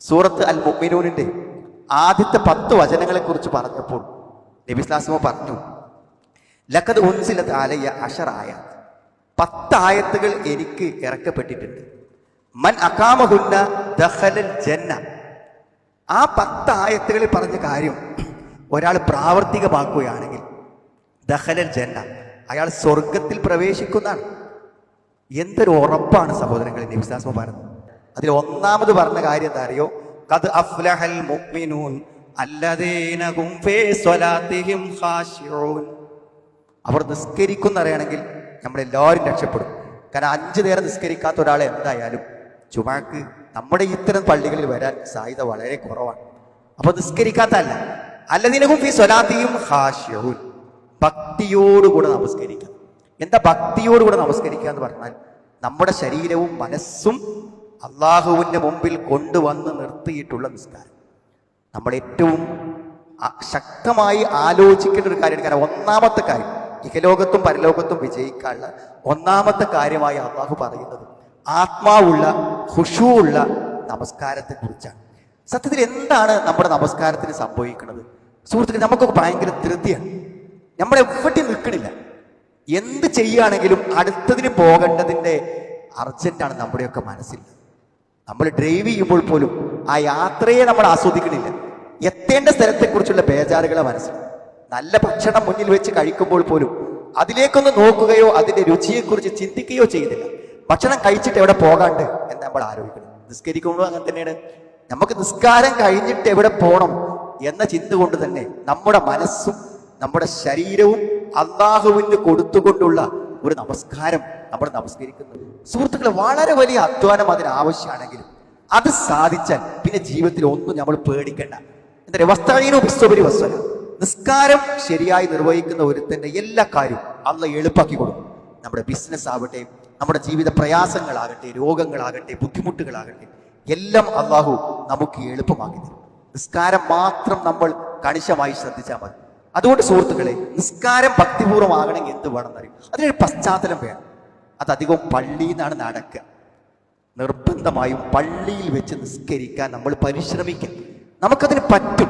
സൂറത്ത് അൽ മുഅ്മിനൂനിന്റെ ആദ്യത്തെ പത്ത് വചനങ്ങളെ കുറിച്ച് പറഞ്ഞപ്പോൾ നബിസ്ലാസ്മ പറഞ്ഞു ലക്കത് ഉൻസിലത്ത് ആലയ്യ അഷറായ പത്ത് ആയത്തുകൾ എനിക്ക് ഇറക്കപ്പെട്ടിട്ടുണ്ട്. മൻ അക്കാമഹുന്ന ദഹലൽ ജന്ന. ആ പത്ത് ആയത്തുകളിൽ പറഞ്ഞ കാര്യം ഒരാൾ പ്രാവർത്തികമാക്കുകയാണെങ്കിൽ ദഹലൽ ജന്ന അയാൾ സ്വർഗത്തിൽ പ്രവേശിക്കുന്നതാണ്. എന്തൊരു ഉറപ്പാണ് സഹോദരങ്ങളിൽ നബിസ്ലാസ്മ പറഞ്ഞത്. അതിൽ ഒന്നാമത് പറഞ്ഞ കാര്യം എന്താ അറിയോ കത് അഫ്ലഹൽ മുഅ്മിനൂൻ അല്ലദീന ഹും ഫീ സ്വലാത്തിഹിം ഖാശിഊൻ അവർ രക്ഷപ്പെടും. കാരണം അഞ്ചു നേരം നിസ്കരിക്കാത്ത ഒരാൾ എന്തായാലും ചുമക്ക് നമ്മുടെ ഇത്തരം പള്ളികളിൽ വരാൻ സാധ്യത വളരെ കുറവാണ്. അപ്പൊ നിസ്കരിക്കാത്തല്ല അല്ലതിനകും ഈ സ്വലാത്തിയും ഹാഷ്യവും ഭക്തിയോടുകൂടെ നമസ്കരിക്കാം എന്താ ഭക്തിയോടുകൂടെ നമസ്കരിക്കുക എന്ന് പറഞ്ഞാൽ നമ്മുടെ ശരീരവും മനസ്സും അള്ളാഹുവിന്റെ മുമ്പിൽ കൊണ്ടുവന്ന് നിർത്തിയിട്ടുള്ള നിസ്കാരം. നമ്മൾ ഏറ്റവും ശക്തമായി ആലോചിക്കേണ്ട ഒരു കാര്യമാണ്. കാരണം ഒന്നാമത്തെ കാര്യം ഇഹലോകത്തും പരലോകത്തും വിജയിക്കാനുള്ള ഒന്നാമത്തെ കാര്യമായി അള്ളാഹു പറയുന്നത് ആത്മാവുള്ള ഹുഷുവുള്ള നമസ്കാരത്തെ കുറിച്ചാണ് സത്യത്തിൽ എന്താണ് നമ്മുടെ നമസ്കാരത്തിന് സംഭവിക്കുന്നത്? സുഹൃത്തുക്കൾ നമുക്കൊക്കെ ഭയങ്കര ധൃതിയാണ്. നമ്മളെ എവിടെ നിൽക്കണില്ല. എന്ത് ചെയ്യുകയാണെങ്കിലും അടുത്തതിന് പോകേണ്ടതിന്റെ അർജന്റാണ് നമ്മുടെയൊക്കെ മനസ്സിൽ. നമ്മൾ ഡ്രൈവ് ചെയ്യുമ്പോൾ പോലും ആ യാത്രയെ നമ്മൾ ആസ്വദിക്കണില്ല. എത്തേണ്ട സ്ഥലത്തെക്കുറിച്ചുള്ള ബേജാറുകളെ മനസ്സിൽ. നല്ല ഭക്ഷണം മുന്നിൽ വെച്ച് കഴിക്കുമ്പോൾ പോലും അതിലേക്കൊന്ന് നോക്കുകയോ അതിന്റെ രുചിയെക്കുറിച്ച് ചിന്തിക്കുകയോ ചെയ്യുന്നില്ല ഭക്ഷണം കഴിച്ചിട്ട് എവിടെ പോകാണ്ട് എന്ന് നമ്മൾ ആലോചിക്കണം. നിസ്കരിക്കുമ്പോൾ അങ്ങനെ തന്നെയാണ്. നമുക്ക് നിസ്കാരം കഴിഞ്ഞിട്ട് എവിടെ പോകണം എന്ന ചിന്ത കൊണ്ട് തന്നെ നമ്മുടെ മനസ്സും നമ്മുടെ ശരീരവും അള്ളാഹുവിന് കൊടുത്തുകൊണ്ടുള്ള ഒരു നമസ്കാരം നമ്മൾ നമസ്കരിക്കുന്നു. സുഹൃത്തുക്കളെ വളരെ വലിയ അധ്വാനം അതിന് ആവശ്യമാണെങ്കിലും അത് സാധിച്ചാൽ പിന്നെ ജീവിതത്തിൽ ഒന്നും നമ്മൾ പേടിക്കേണ്ട. എന്താ വസ്ത്രീനോ വിശ്വപരി വസ്വല നിസ്കാരം ശരിയായി നിർവഹിക്കുന്ന ഒരുത്തന്റെ എല്ലാ കാര്യവും അള്ള എളുപ്പാക്കി കൊടുക്കും. നമ്മുടെ ബിസിനസ് ആവട്ടെ നമ്മുടെ ജീവിത പ്രയാസങ്ങളാകട്ടെ രോഗങ്ങളാകട്ടെ ബുദ്ധിമുട്ടുകളാകട്ടെ എല്ലാം അള്ളാഹു നമുക്ക് എളുപ്പമാക്കി തരും. നിസ്കാരം മാത്രം നമ്മൾ കണിശമായി ശ്രദ്ധിച്ചാൽ മതി. അതുകൊണ്ട് സുഹൃത്തുക്കളെ നിസ്കാരം ഭക്തിപൂർവമാകണമെങ്കിൽ എന്ത് വേണം എന്നറിയും അതിനൊരു പശ്ചാത്തലം വേണം. അത് അധികവും പള്ളിയിൽ നിന്നാണ് നടക്കുക. നിർബന്ധമായും പള്ളിയിൽ വെച്ച് നിസ്കരിക്കാൻ നമ്മൾ പരിശ്രമിക്കാം. നമുക്കതിന് പറ്റും.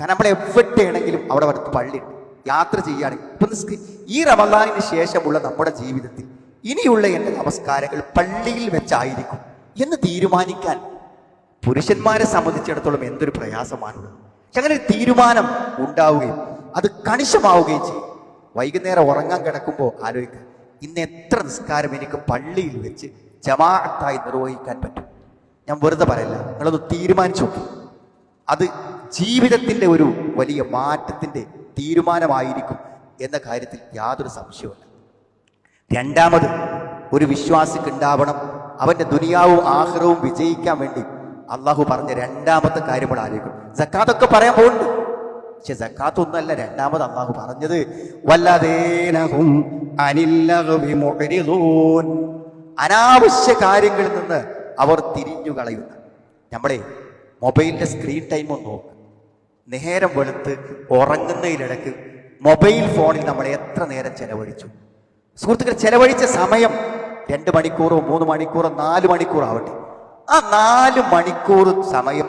കാരണം നമ്മൾ എവിടെയാണെങ്കിലും അവിടെ അടുത്ത് പള്ളിയുണ്ട് യാത്ര ചെയ്യുകയാണെങ്കിൽ ഇപ്പം നിസ്ക- ഈ റമദാനിന് ശേഷമുള്ള നമ്മുടെ ജീവിതത്തിൽ ഇനിയുള്ള എന്റെ നമസ്കാരങ്ങൾ പള്ളിയിൽ വെച്ചായിരിക്കും എന്ന് തീരുമാനിക്കാൻ പുരുഷന്മാരെ സംബന്ധിച്ചിടത്തോളം എന്തൊരു പ്രയാസമാണുള്ളത്. അങ്ങനെ തീരുമാനം ഉണ്ടാവുകയും അത് കണിശമാവുകയും ചെയ്യും. വൈകുന്നേരം ഉറങ്ങാൻ കിടക്കുമ്പോൾ ആലോചിക്കുക ഇന്ന് എത്ര നിസ്കാരം എനിക്ക് പള്ളിയിൽ വെച്ച് ജമാഅത്തായി നിർവഹിക്കാൻ പറ്റും? ഞാൻ വെറുതെ പറയില്ല നിങ്ങളൊന്ന് തീരുമാനിച്ചു നോക്കി. അത് ജീവിതത്തിന്റെ ഒരു വലിയ മാറ്റത്തിന്റെ തീരുമാനമായിരിക്കും എന്ന കാര്യത്തിൽ യാതൊരു സംശയവുമില്ല. രണ്ടാമത് ഒരു വിശ്വാസിക്ക് ഉണ്ടാവണം അവന്റെ ദുനിയാവും ആഹ്റവും വിജയിക്കാൻ വേണ്ടി അള്ളാഹു പറഞ്ഞ രണ്ടാമത്തെ കാര്യം ആലോചിക്കും സക്കാതൊക്കെ പറയാൻ പോകുന്നുണ്ട്. പക്ഷെ ജക്കാത്ത് ഒന്നല്ല രണ്ടാമത് അള്ളാഹു പറഞ്ഞത് വല്ലതേനഹും. അനാവശ്യ കാര്യങ്ങളിൽ നിന്ന് അവർ തിരിഞ്ഞു കളയുന്നു. നമ്മളെ മൊബൈലിന്റെ സ്ക്രീൻ ടൈം ഒന്ന് നോക്ക്. നേരം വെളുത്ത് ഉറങ്ങുന്നതിലിടക്ക് മൊബൈൽ ഫോണിൽ നമ്മൾ എത്ര നേരം ചെലവഴിച്ചു? സുഹൃത്തുക്കൾ ചെലവഴിച്ച സമയം രണ്ട് മണിക്കൂറോ മൂന്ന് മണിക്കൂറോ നാല് മണിക്കൂറോ ആവട്ടെ. ആ നാല് മണിക്കൂർ സമയം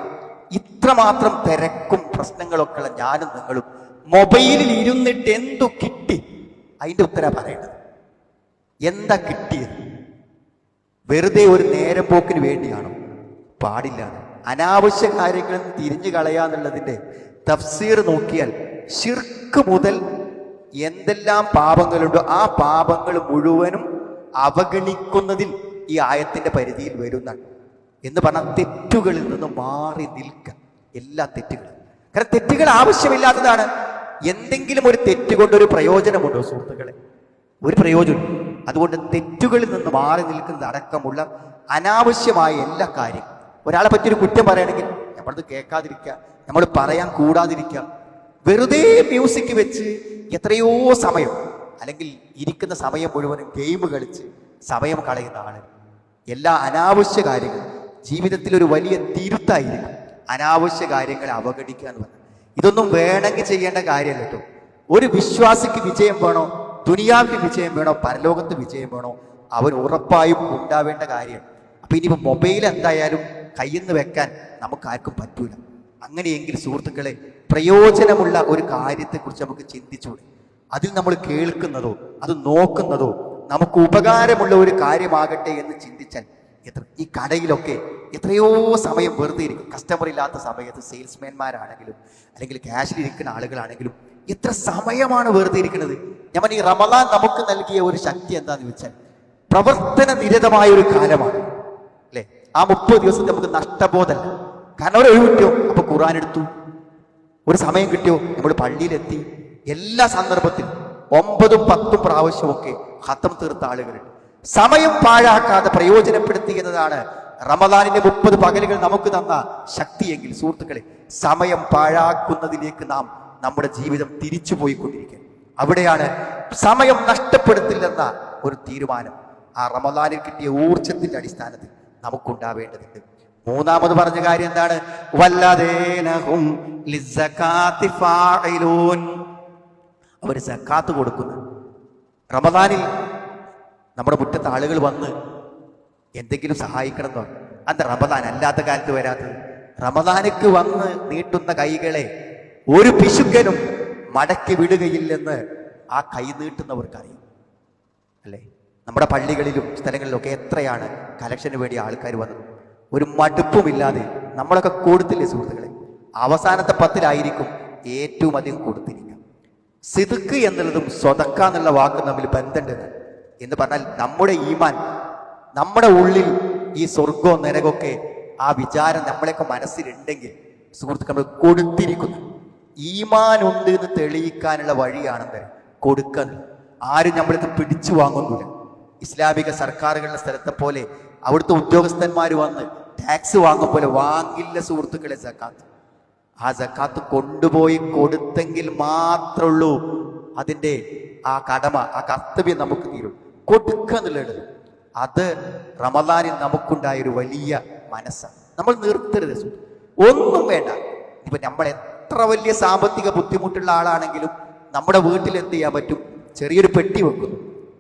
ഇത്രമാത്രം തിരക്കും പ്രശ്നങ്ങളൊക്കെ ഉള്ള ഞാനും നിങ്ങളും മൊബൈലിൽ ഇരുന്നിട്ട് എന്തു കിട്ടി? അതിന്റെ ഉത്തരം പറയേണ്ടത്. എന്താ കിട്ടിയത്? വെറുതെ ഒരു നേരം പോക്കിന് വേണ്ടിയാണോ? പാടില്ല. അനാവശ്യ കാര്യങ്ങളിൽ തിരിഞ്ഞു കളയാന്നുള്ളതിന്റെ തഫ്സീർ നോക്കിയാൽ ശിർക്ക് മുതൽ എന്തെല്ലാം പാപങ്ങളുണ്ടോ ആ പാപങ്ങൾ മുഴുവനും അവഗണിക്കുന്നതിൽ ഈ ആയത്തിന്റെ പരിധിയിൽ വരുന്ന എന്ന് പറഞ്ഞാൽ തെറ്റുകളിൽ നിന്ന് മാറി നിൽക്കുക. എല്ലാ തെറ്റുകളും. കാരണം തെറ്റുകൾ ആവശ്യമില്ലാത്തതാണ്. എന്തെങ്കിലും ഒരു തെറ്റ് കൊണ്ടൊരു പ്രയോജനമുണ്ടോ സുഹൃത്തുക്കളെ? ഒരു പ്രയോജനം. അതുകൊണ്ട് തെറ്റുകളിൽ നിന്ന് മാറി നിൽക്കുന്നത് അടക്കമുള്ള അനാവശ്യമായ എല്ലാ കാര്യം. ഒരാളെ പറ്റിയൊരു കുറ്റം പറയുകയാണെങ്കിൽ നമ്മളത് കേൾക്കാതിരിക്കുക നമ്മൾ പറയാൻ കൂടാതിരിക്കുക. വെറുതെ മ്യൂസിക് വെച്ച് എത്രയോ സമയം അല്ലെങ്കിൽ ഇരിക്കുന്ന സമയം മുഴുവനും ഗെയിം കളിച്ച് സമയം കളയുന്ന ആളുകൾ എല്ലാ അനാവശ്യ കാര്യങ്ങളും ജീവിതത്തിൽ ഒരു വലിയ തിരുത്തായിരിക്കും. അനാവശ്യ കാര്യങ്ങളെ അവഗണിക്കുക എന്ന് പറഞ്ഞാൽ ഇതൊന്നും വേണമെങ്കിൽ ചെയ്യേണ്ട കാര്യമല്ല കേട്ടോ. ഒരു വിശ്വാസിക്ക് വിജയം വേണോ? ദുനിയാവിന് വിജയം വേണോ? പരലോകത്ത് വിജയം വേണോ? അവൻ ഉറപ്പായും ഉണ്ടാവേണ്ട കാര്യം. അപ്പൊ ഇനിയിപ്പോ മൊബൈൽ എന്തായാലും കയ്യിൽ നിന്ന് വെക്കാൻ നമുക്ക് ആർക്കും പറ്റൂല. അങ്ങനെയെങ്കിൽ സുഹൃത്തുക്കളെ പ്രയോജനമുള്ള ഒരു കാര്യത്തെക്കുറിച്ച് നമുക്ക് ചിന്തിച്ചൂടെ. അതിൽ നമ്മൾ കേൾക്കുന്നതോ അത് നോക്കുന്നതോ നമുക്ക് ഉപകാരമുള്ള ഒരു കാര്യമാകട്ടെ എന്ന് ചിന്തിച്ചാൽ എത്ര ഈ കടയിലൊക്കെ എത്രയോ സമയം വെറുതെ ഇരിക്കും. കസ്റ്റമർ ഇല്ലാത്ത സമയത്ത് സെയിൽസ്മാൻമാരാണെങ്കിലും അല്ലെങ്കിൽ ക്യാഷിൽ ഇരിക്കുന്ന ആളുകളാണെങ്കിലും എത്ര സമയമാണ് വെറുതെ ഇരിക്കുന്നത്? ഞാൻ ഈ റമദാൻ നമുക്ക് നൽകിയ ഒരു ശക്തി എന്താന്ന് വെച്ചാൽ പ്രവർത്തന നിരതമായ ഒരു കാലമാണ്. അല്ലെ? ആ മുപ്പത് ദിവസം നമുക്ക് നഷ്ടബോധമല്ല കാരണം ഒരു കിട്ടിയോ? അപ്പൊ ഖുറാൻ എടുത്തു. ഒരു സമയം കിട്ടിയോ? നമ്മൾ പള്ളിയിലെത്തി. എല്ലാ സന്ദർഭത്തിലും ഒമ്പതും പത്തും പ്രാവശ്യമൊക്കെ ഹത്തം തീർത്ത ആളുകളുണ്ട്. സമയം പാഴാക്കാതെ പ്രയോജനപ്പെടുത്തി എന്നതാണ് റമദാനിന്റെ മുപ്പത് പകലുകൾ നമുക്ക് തന്ന ശക്തിയെങ്കിൽ സുഹൃത്തുക്കളെ സമയം പാഴാക്കുന്നതിലേക്ക് നാം നമ്മുടെ ജീവിതം തിരിച്ചു പോയിക്കൊണ്ടിരിക്കുക അവിടെയാണ് സമയം നഷ്ടപ്പെടുത്തില്ലെന്ന ഒരു തീരുമാനം ആ റമദാനിൽ കിട്ടിയ ഊർജത്തിന്റെ അടിസ്ഥാനത്തിൽ നമുക്കുണ്ടാവേണ്ടതുണ്ട്. മൂന്നാമത് പറഞ്ഞ കാര്യം എന്താണ്? വല്ലതേനഹും അവർ സക്കാത്ത് കൊടുക്കുന്നു. റമദാനിൽ നമ്മുടെ മുറ്റത്ത് ആളുകൾ വന്ന് എന്തെങ്കിലും സഹായിക്കണം എന്ന് അന്ന് റമദാൻ അല്ലാത്ത കാലത്ത് വരാത്തത് റമദാനക്ക് വന്ന് നീട്ടുന്ന കൈകളെ ഒരു പിശുക്കനും മടക്കി വിടുകയില്ലെന്ന് ആ കൈ നീട്ടുന്നവർക്കറിയാം. അല്ലേ? നമ്മുടെ പള്ളികളിലും സ്ഥലങ്ങളിലൊക്കെ എത്രയാണ് കലക്ഷന് വേണ്ടി ആൾക്കാർ വന്നത് ഒരു മടുപ്പുമില്ലാതെ നമ്മളൊക്കെ കൊടുത്തില്ലേ സുഹൃത്തുക്കളെ? അവസാനത്തെ പത്തിലായിരിക്കും ഏറ്റവും അധികം കൊടുത്തിരിക്കുക. സിതുക്ക് എന്നുള്ളതും സ്വതക്ക എന്നുള്ള വാക്കും തമ്മിൽ ബന്ധമുണ്ട് എന്ന് പറഞ്ഞാൽ നമ്മുടെ ഈമാൻ നമ്മുടെ ഉള്ളിൽ ഈ സ്വർഗവും നരകമൊക്കെ ആ വിചാരം നമ്മളെയൊക്കെ മനസ്സിലുണ്ടെങ്കിൽ സുഹൃത്തുക്കൾ നമ്മൾ കൊടുത്തിരിക്കുന്നു. ഈമാൻ ഉണ്ട് എന്ന് തെളിയിക്കാനുള്ള വഴിയാണെന്ന് കൊടുക്കുന്നത് ആരും നമ്മളിത് പിടിച്ചു വാങ്ങുന്നില്ല. ഇസ്ലാമിക സർക്കാരുകളുടെ സ്ഥലത്തെ പോലെ അവിടുത്തെ ഉദ്യോഗസ്ഥന്മാർ വന്ന് ടാക്സ് വാങ്ങും പോലെ വാങ്ങില്ല സുഹൃത്തുക്കളെ സക്കാത്ത്. ആ സക്കാത്ത് കൊണ്ടുപോയി കൊടുത്തെങ്കിൽ മാത്രമുള്ളൂ അതിന്റെ ആ കടമ ആ കർത്തവ്യം നമുക്ക് തീരും. കൊടുക്കുക എന്നുള്ളത് അത് റമദാനിൽ നമുക്കുണ്ടായ ഒരു വലിയ മനസ്സാണ്. നമ്മൾ നിർത്തരുത്. ഒന്നും വേണ്ട. ഇപ്പൊ നമ്മൾ എത്ര വലിയ സാമ്പത്തിക ബുദ്ധിമുട്ടുള്ള ആളാണെങ്കിലും നമ്മുടെ വീട്ടിൽ എന്ത് ചെയ്യാൻ പറ്റും? ചെറിയൊരു പെട്ടി വെക്കുന്നു.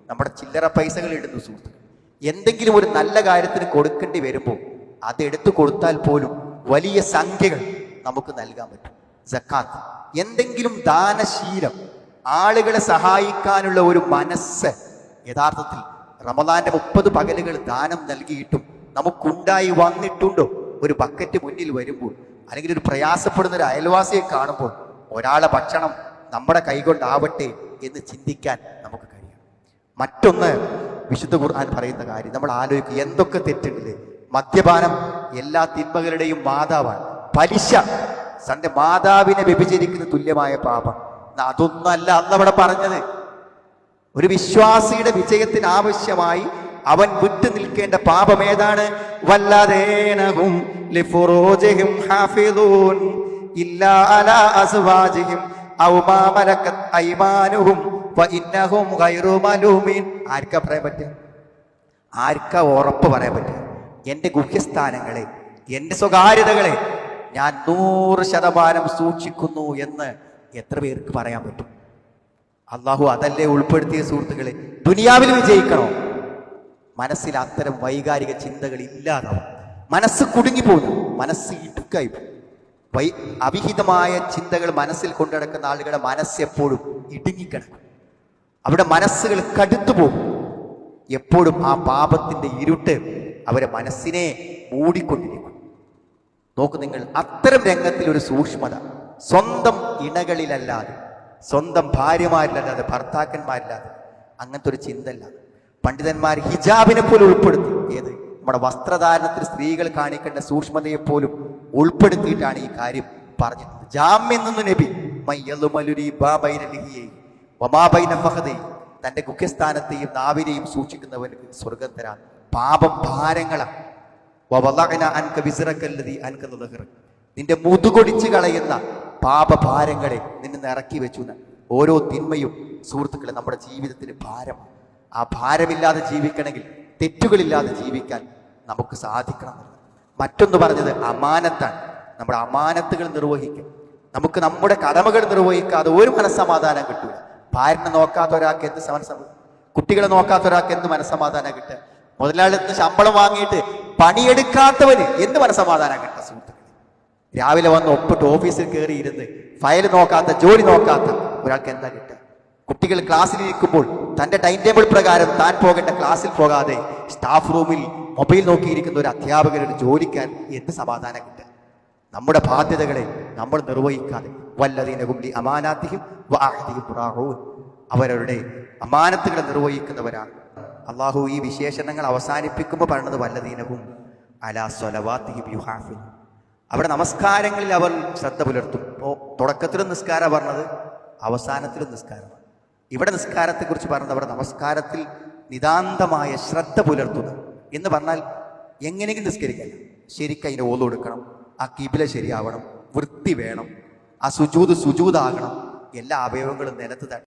നമ്മുടെ ചില്ലറ പൈസകൾ ഇടുന്നു സുഹൃത്തുക്കൾ എന്തെങ്കിലും ഒരു നല്ല കാര്യത്തിന് കൊടുക്കേണ്ടി വരുമ്പോൾ അത് എടുത്തു കൊടുത്താൽ പോലും വലിയ സംഖ്യകൾ നമുക്ക് നൽകാൻ പറ്റും. ജക്കാത്ത് എന്തെങ്കിലും ദാനശീലം ആളുകളെ സഹായിക്കാനുള്ള ഒരു മനസ്സ് യഥാർത്ഥത്തിൽ റമദാന്റെ മുപ്പത് പകലുകൾ ദാനം നൽകിയിട്ടും നമുക്കുണ്ടായി വന്നിട്ടുണ്ടോ? ഒരു ബക്കറ്റ് മുന്നിൽ വരുമ്പോൾ അല്ലെങ്കിൽ ഒരു പ്രയാസപ്പെടുന്ന ഒരു അയൽവാസിയെ കാണുമ്പോൾ ഒരാളെ ഭക്ഷണം നമ്മുടെ കൈകൊണ്ടാവട്ടെ എന്ന് ചിന്തിക്കാൻ നമുക്ക് കഴിയും മറ്റൊന്ന് വിശുദ്ധ ഖുർആൻ പറയുന്ന കാര്യം നമ്മൾ ആലോചിക്കുക എന്തൊക്കെ തെറ്റുണ്ട്? മദ്യപാനം എല്ലാ തിന്മകളുടെയും മാതാവാണ്. പലിശ തന്റെ മാതാവിനെ വ്യഭിചരിക്കുന്ന തുല്യമായ പാപം. അതൊന്നല്ല അന്നവിടെ പറഞ്ഞത്. ഒരു വിശ്വാസിയുടെ വിജയത്തിന് ആവശ്യമായി അവൻ വിട്ടു നിൽക്കേണ്ട പാപം ഏതാണ്? വല്ലതേനഹും ലിഫുറൂജിഹിം ഹാഫിദൂൻ ഇല്ലാ അലാ അസ്വാജിഹിം ഔ മാ മലക്കത് ഫഇന്നഹും ഗൈറു മലൂമിൻ. ആർക്കാ പറയാൻ പറ്റുക? ആർക്കാ ഉറപ്പ് പറയാൻ പറ്റുക? എന്റെ ഗുഹ്യസ്ഥാനങ്ങളെ എന്റെ സ്വകാര്യതകളെ ഞാൻ നൂറ് ശതമാനം സൂക്ഷിക്കുന്നു എന്ന് എത്ര പേർക്ക് പറയാൻ പറ്റും? അള്ളാഹു അതല്ലേ ഉൾപ്പെടുത്തിയ സുഹൃത്തുക്കളെ? ദുനിയാവിൽ വിജയിക്കണോ? മനസ്സിൽ അത്തരം വൈകാരിക ചിന്തകൾ ഇല്ലാതാവും. മനസ്സ് കുടുങ്ങിപ്പോകുന്നു മനസ്സ് ഇടുക്കായി പോകും. വൈ അവിഹിതമായ ചിന്തകൾ മനസ്സിൽ കൊണ്ടുനടക്കുന്ന ആളുകളുടെ മനസ്സ് എപ്പോഴും ഇടുങ്ങിക്കിടക്കും. അവിടെ മനസ്സുകൾ കടുത്തു പോകും. എപ്പോഴും ആ പാപത്തിന്റെ ഇരുട്ട് അവരെ മനസ്സിനെ മൂടിക്കൊണ്ടിരിക്കും. നോക്കൂ നിങ്ങൾ അത്തരം രംഗത്തിൽ ഒരു സൂക്ഷ്മത സ്വന്തം ഇണകളിലല്ലാതെ സ്വന്തം ഭാര്യമാരിലല്ലാതെ ഭർത്താക്കന്മാരില്ലാതെ. അങ്ങനത്തെ ഒരു ചിന്തല്ല പണ്ഡിതന്മാർ ഹിജാബിനെ പോലും ഉൾപ്പെടുത്തി. ഏത്? നമ്മുടെ വസ്ത്രധാരണത്തിൽ സ്ത്രീകൾ കാണിക്കേണ്ട സൂക്ഷ്മതയെ പോലും ഉൾപ്പെടുത്തിയിട്ടാണ് ഈ കാര്യം പറഞ്ഞത് ജാമ്യം നിന്ന് നബി. തന്റെ ഗുഖ്യസ്ഥാനത്തെയും നാവിനെയും സൂക്ഷിക്കുന്നവർക്ക് സ്വർഗം തരാൻ പാപം ഭാരങ്ങളാണ്. നിന്റെ മുതുകൊടിച്ച് കളയുന്ന പാപഭാരങ്ങളെ നിന്നെ ഇറക്കി വെച്ചു എന്ന്. ഓരോ തിന്മയും സുഹൃത്തുക്കളെ നമ്മുടെ ജീവിതത്തിന് ഭാരമാണ്. ആ ഭാരമില്ലാതെ ജീവിക്കണമെങ്കിൽ തെറ്റുകളില്ലാതെ ജീവിക്കാൻ നമുക്ക് സാധിക്കണം മറ്റൊന്ന് പറഞ്ഞത് അമാനത്താണ്. നമ്മുടെ അമാനത്തുകൾ നിർവഹിക്കും നമുക്ക് നമ്മുടെ കടമകൾ നിർവഹിക്കാതെ ഒരു മനസ്സമാധാനം കിട്ടില്ല ഭാര്യനെ നോക്കാത്ത ഒരാൾക്ക് എന്ത് മനസ്സമ കുട്ടികളെ നോക്കാത്ത ഒരാൾക്ക് എന്ത് മനസ്സമാധാനം കിട്ടുക? മുതലാളിന്ന് ശമ്പളം വാങ്ങിയിട്ട് പണിയെടുക്കാത്തവന് എന്ത് മനസ്സമാധാനം കിട്ടുക? രാവിലെ വന്ന് ഒപ്പിട്ട് ഓഫീസിൽ കയറിയിരുന്ന് ഫയൽ നോക്കാത്ത ജോലി നോക്കാത്ത ഒരാൾക്ക് എന്താ കിട്ടുക? കുട്ടികൾ ക്ലാസ്സിൽ ഇരിക്കുമ്പോൾ തന്റെ ടൈം ടേബിൾ പ്രകാരം താൻ പോകേണ്ട ക്ലാസ്സിൽ പോകാതെ സ്റ്റാഫ് റൂമിൽ മൊബൈൽ നോക്കിയിരിക്കുന്ന ഒരു അധ്യാപകരുടെ ജോലിക്കാൻ എന്ത് സമാധാനം കിട്ടുക? നമ്മുടെ ബാധ്യതകളെ നമ്മൾ നിർവഹിക്കാതെ വല്ലതീന കുമ്പി അമാനാത്തിയും അവരവരുടെ അമാനത്തുകളെ നിർവഹിക്കുന്നവരാണ്. അള്ളാഹു ഈ വിശേഷണങ്ങൾ അവസാനിപ്പിക്കുമ്പോൾ പറയുന്നത് വല്ലതീനവും അലാ സ്വലവാത്തിയും യുഹാഫിൻ അവിടെ നമസ്കാരങ്ങളിൽ അവർ ശ്രദ്ധ പുലർത്തും. ഇപ്പോൾ തുടക്കത്തിലും നിസ്കാരം പറഞ്ഞത് അവസാനത്തിലും നിസ്കാരമാണ്. ഇവിടെ നിസ്കാരത്തെക്കുറിച്ച് പറഞ്ഞത് അവിടെ നമസ്കാരത്തിൽ നിതാന്തമായ ശ്രദ്ധ പുലർത്തുന്നു. എന്ന് പറഞ്ഞാൽ എങ്ങനെയെങ്കിലും നിസ്കരിക്കാൻ ശരിക്കും ഓൽ കൊടുക്കണം. ആ കിബില ശരിയാവണം. വൃത്തി വേണം. ആ സുജൂത് സുജൂതാകണം. എല്ലാ അവയവങ്ങളും നിലത്ത് തട്ടി